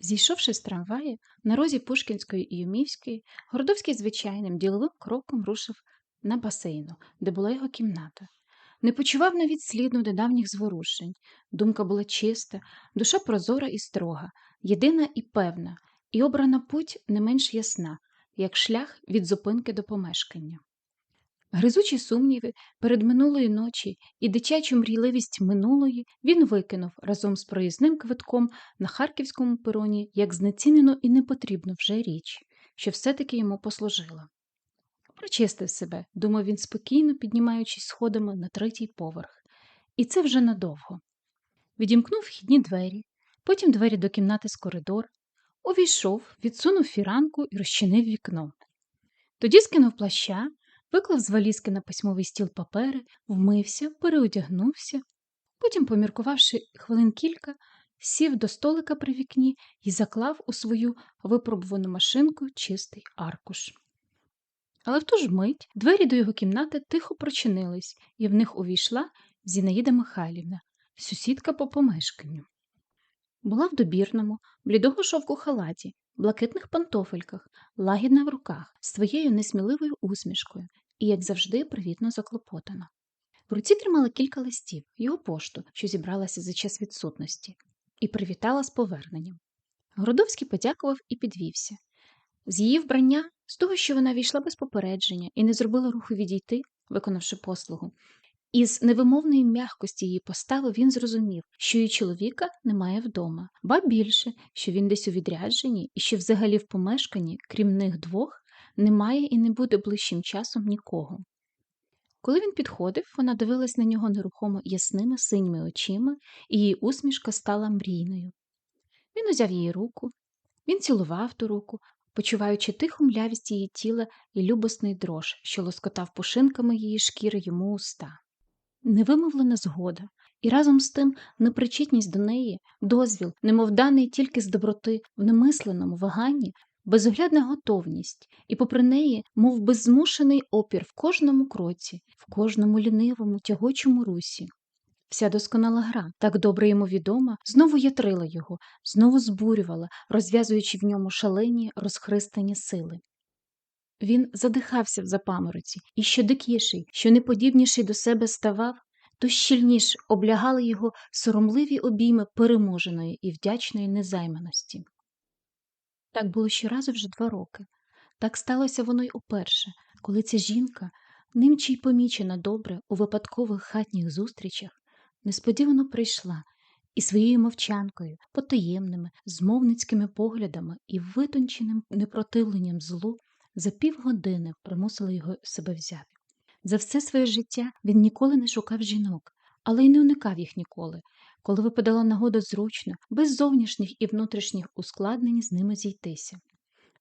Зійшовши з трамвая, на розі Пушкінської і Юмівської, Городовський звичайним діловим кроком рушив на басейну, де була його кімната. Не почував навіть сліду недавніх зворушень. Думка була чиста, душа прозора і строга, єдина і певна, і обрана путь не менш ясна, як шлях від зупинки до помешкання. Гризучі сумніви перед минулої ночі і дитячу мрійливість минулої він викинув разом з проїзним квитком на харківському пероні як знецінену і непотрібну вже річ, що все-таки йому послужила. Прочистив себе, думав він спокійно, піднімаючись сходами на третій поверх, і це вже надовго. Відімкнув вхідні двері, потім двері до кімнати з коридор, увійшов, відсунув фіранку і розчинив вікно. Тоді скинув плаща виклав з валізки на письмовий стіл папери, вмився, переодягнувся, потім, поміркувавши хвилин кілька, сів до столика при вікні і заклав у свою випробувану машинку чистий аркуш. Але в ту ж мить двері до його кімнати тихо прочинились, і в них увійшла Зінаїда Михайлівна, сусідка по помешканню. Була в добірному, блідого шовку халаті, блакитних пантофельках, лагідна в руках, з своєю несміливою усмішкою і, як завжди, привітно заклопотана. В руці тримала кілька листів, його пошту, що зібралася за час відсутності, і привітала з поверненням. Городовський подякував і підвівся. З її вбрання, з того, що вона війшла без попередження і не зробила руху відійти, виконавши послугу, із невимовної м'якості її постави він зрозумів, що її чоловіка немає вдома, ба більше, що він десь у відрядженні і що взагалі в помешканні, крім них двох, немає і не буде ближчим часом нікого. Коли він підходив, вона дивилась на нього нерухомо ясними синіми очима, і її усмішка стала мрійною. Він узяв її руку, він цілував ту руку, почуваючи тиху млявість її тіла і любосний дрож, що лоскотав пушинками її шкіри йому уста невимовлена згода, і разом з тим непричетність до неї, дозвіл, немов даний тільки з доброти, в немисленому ваганні, безоглядна готовність, і, попри неї, мов би змушений опір в кожному кроці, в кожному лінивому, тягочому русі. Вся досконала гра, так добре йому відома, знову ятрила його, знову збурювала, розв'язуючи в ньому шалені, розхристані сили. Він задихався в запамороці, і що дикіший, що неподібніший до себе ставав, то щільніш облягали його соромливі обійми переможеної і вдячної незайманості. Так було щоразу вже два роки. Так сталося воно й уперше, коли ця жінка, ним чи помічена добре у випадкових хатніх зустрічах, несподівано прийшла і своєю мовчанкою, потаємними, змовницькими поглядами і витонченим непротивленням злу за півгодини примусили його себе взяти. За все своє життя він ніколи не шукав жінок, але й не уникав їх ніколи, коли випадала нагода зручно, без зовнішніх і внутрішніх ускладнень з ними зійтися.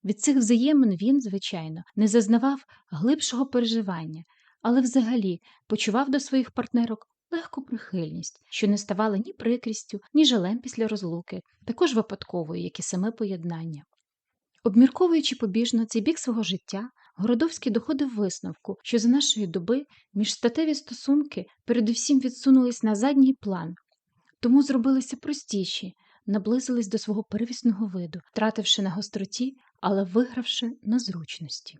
Від цих взаємин він, звичайно, не зазнавав глибшого переживання, але взагалі почував до своїх партнерок легку прихильність, що не ставала ні прикрістю, ні жалем після розлуки, також випадковою, як і саме поєднання. Обмірковуючи побіжно цей бік свого життя, Городовський доходив висновку, що за нашої доби міжстатеві стосунки передусім відсунулись на задній план, тому зробилися простіші, наблизились до свого первісного виду, втративши на гостроті, але вигравши на зручності.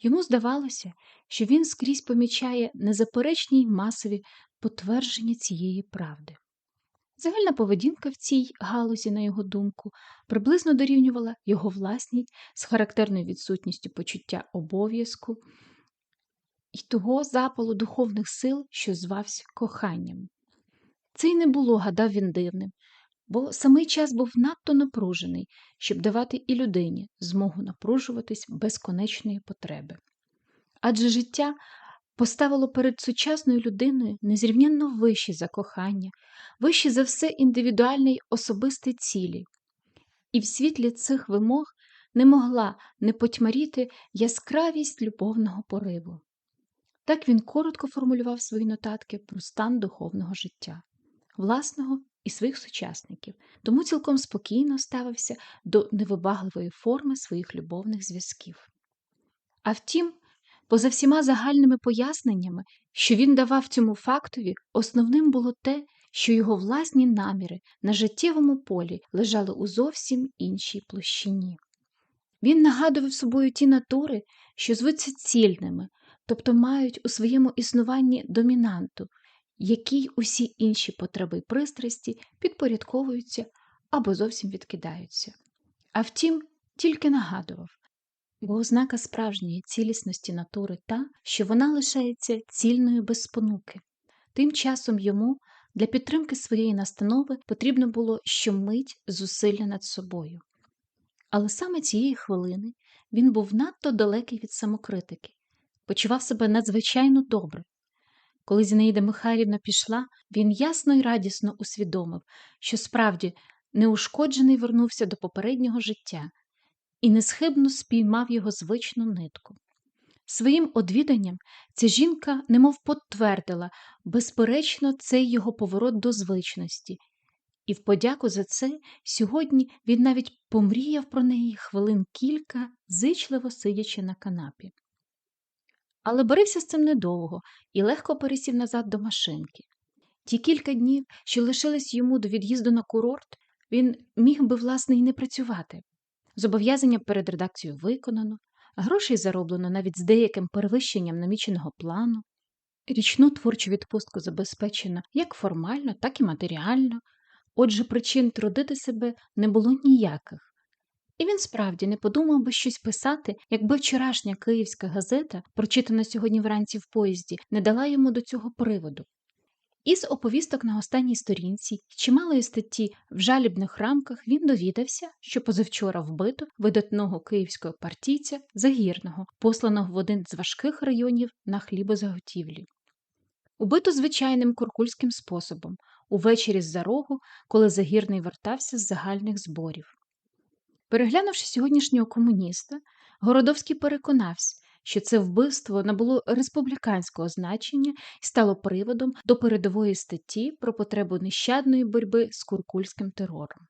Йому здавалося, що він скрізь помічає незаперечні й масові потвердження цієї правди. Загальна поведінка в цій галузі, на його думку, приблизно дорівнювала його власній з характерною відсутністю почуття обов'язку і того запалу духовних сил, що звався коханням. Це й не було, гадав він дивним, бо самий час був надто напружений, щоб давати і людині змогу напружуватись без конечної потреби. Адже життя поставило перед сучасною людиною незрівнянно вищі за кохання, вищі за все індивідуальні й особисті цілі, і в світлі цих вимог не могла не потьмаріти яскравість любовного пориву. Так він коротко формулював свої нотатки про стан духовного життя, власного і своїх сучасників, тому цілком спокійно ставився до невибагливої форми своїх любовних зв'язків. А втім, Поза всіма загальними поясненнями, що він давав цьому фактові, основним було те, що його власні наміри на життєвому полі лежали у зовсім іншій площині. Він нагадував собою ті натури, що звуться цільними, тобто мають у своєму існуванні домінанту, якій усі інші потреби й пристрасті підпорядковуються або зовсім відкидаються. А втім, тільки нагадував, бо ознака справжньої цілісності натури та, що вона лишається цільною без спонуки. Тим часом йому для підтримки своєї настанови потрібно було щомить зусилля над собою. Але саме цієї хвилини він був надто далекий від самокритики, почував себе надзвичайно добре. Коли Зінаїда Михайлівна пішла, він ясно і радісно усвідомив, що справді неушкоджений вернувся до попереднього життя і несхибно спіймав його звичну нитку. Своїм одвіданням ця жінка немов підтвердила, безперечно, цей його поворот до звичності, і в подяку за це сьогодні він навіть помріяв про неї хвилин кілька, зичливо сидячи на канапі. Але борився з цим недовго і легко пересів назад до машинки. Ті кілька днів, що лишились йому до від'їзду на курорт, він міг би, власне, і не працювати. Зобов'язання перед редакцією виконано, грошей зароблено навіть з деяким перевищенням наміченого плану, річну творчу відпустку забезпечено як формально, так і матеріально, отже, причин трудити себе не було ніяких. І він справді не подумав би щось писати, якби вчорашня київська газета, прочитана сьогодні вранці в поїзді, не дала йому до цього приводу. Із оповісток на останній сторінці й чималої статті в жалібних рамках він довідався, що позавчора вбито видатного київського партійця Загірного, посланого в один з важких районів на хлібозаготівлі. Убито звичайним куркульським способом, увечері з за рогу, коли Загірний вертався з загальних зборів. Переглянувши сьогоднішнього комуніста, Городовський переконався, що це вбивство набуло республіканського значення і стало приводом до передової статті про потребу нещадної боротьби з куркульським терором.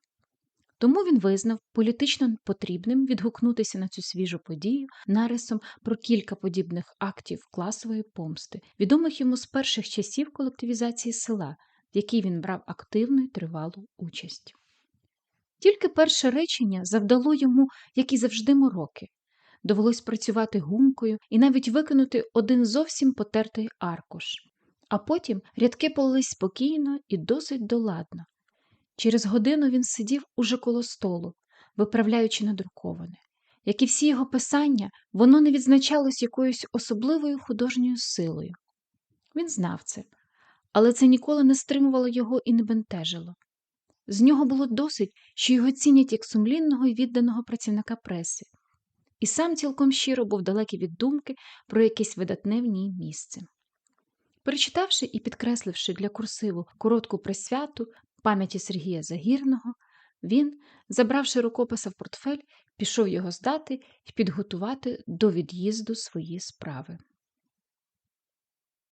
Тому він визнав політично потрібним відгукнутися на цю свіжу подію нарисом про кілька подібних актів класової помсти, відомих йому з перших часів колективізації села, в якій він брав активну і тривалу участь. Тільки перше речення завдало йому, як і завжди, мороки. Довелось працювати гумкою і навіть викинути один зовсім потертий аркуш, а потім рядки полились спокійно і досить доладно. Через годину він сидів уже коло столу, виправляючи надруковане. Як і всі його писання, воно не відзначалось якоюсь особливою художньою силою. Він знав це, але це ніколи не стримувало його і не бентежило. З нього було досить, що його цінять як сумлінного і відданого працівника преси, і сам цілком щиро був далекий від думки про якесь видатне в ній місце. Перечитавши і підкресливши для курсиву коротку присвяту пам'яті Сергія Загірного, він, забравши рукописа в портфель, пішов його здати і підготувати до від'їзду свої справи.